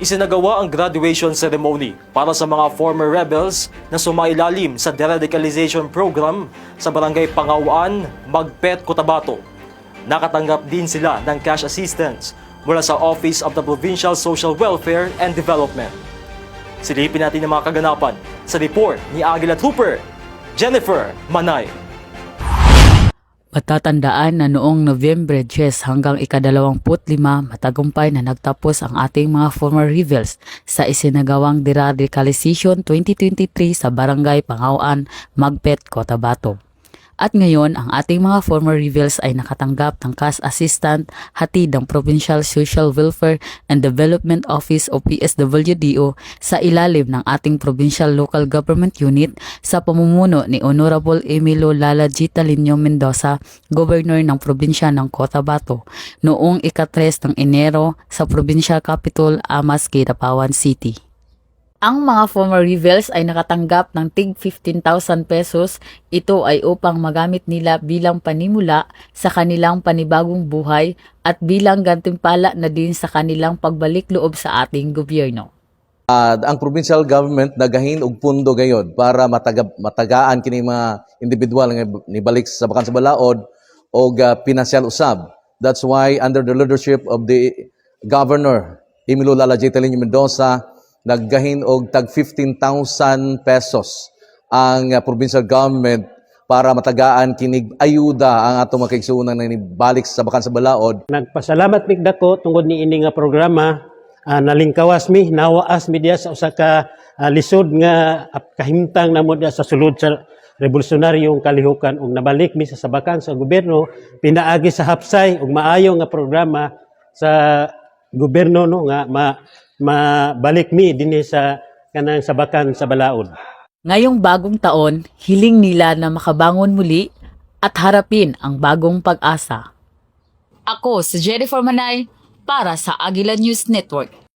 Isinagawa ang graduation ceremony para sa mga former rebels na sumailalim sa deradicalization program sa Barangay Pangawaan, Magpet, Cotabato. Nakatanggap din sila ng cash assistance mula sa Office of the Provincial Social Welfare and Development. Silipin natin ang mga kaganapan sa report ni Aguila Trooper, Jennifer Manay. Matatandaan na noong November 10 hanggang ikadalawamput lima matagumpay na nagtapos ang ating mga former rebels sa isinagawang deradicalization 2023 sa Barangay Pangawaan, Magpet, Cotabato. At ngayon, ang ating mga former rebels ay nakatanggap ng cash assistant hatid ng Provincial Social Welfare and Development Office o PSWDO sa ilalim ng ating Provincial Local Government Unit sa pamumuno ni Honorable Emilio Lala G. Mendoza, Governor ng probinsya ng Cotabato, noong ikatres ng Enero sa Provincial Capital, Amas, Kitapawan City. Ang mga former rebels ay nakatanggap ng tig 15,000 pesos. Ito ay upang magamit nila bilang panimula sa kanilang panibagong buhay at bilang gantimpala na din sa kanilang pagbalik loob sa ating gobyerno. Ah, ang provincial government nagahin og pundo gayod para mataga, matagaan kini mga individual nga nibalik sa bakan sa balaod og uh, pinansyal usab. That's why under the leadership of the Governor Emilio Lala Mendoza naggahin og tag 15,000 pesos ang uh, provincial government para matagaan kinig ayuda ang atong mga kaigsuonan na nibalik sa bakan sa balaod. Nagpasalamat mig dako tungod ni ini nga programa. Ah, nalingkawas mi. Nawaas mi diya sa usa ka ah, lisod nga kahimtang namo diya sa sulod sa revolusyonaryong kalihukan ug nabalik mi sa sabakan sa gobyerno. Pinaagi sa hapsay ug maayo nga programa sa gobyerno no nga ma, mabalik mi dinhi sa kanang sabakan sa balaod. Ngayong bagong taon, hiling nila na makabangon muli at harapin ang bagong pag-asa. Ako si Jennifer Manay para sa Agila News Network.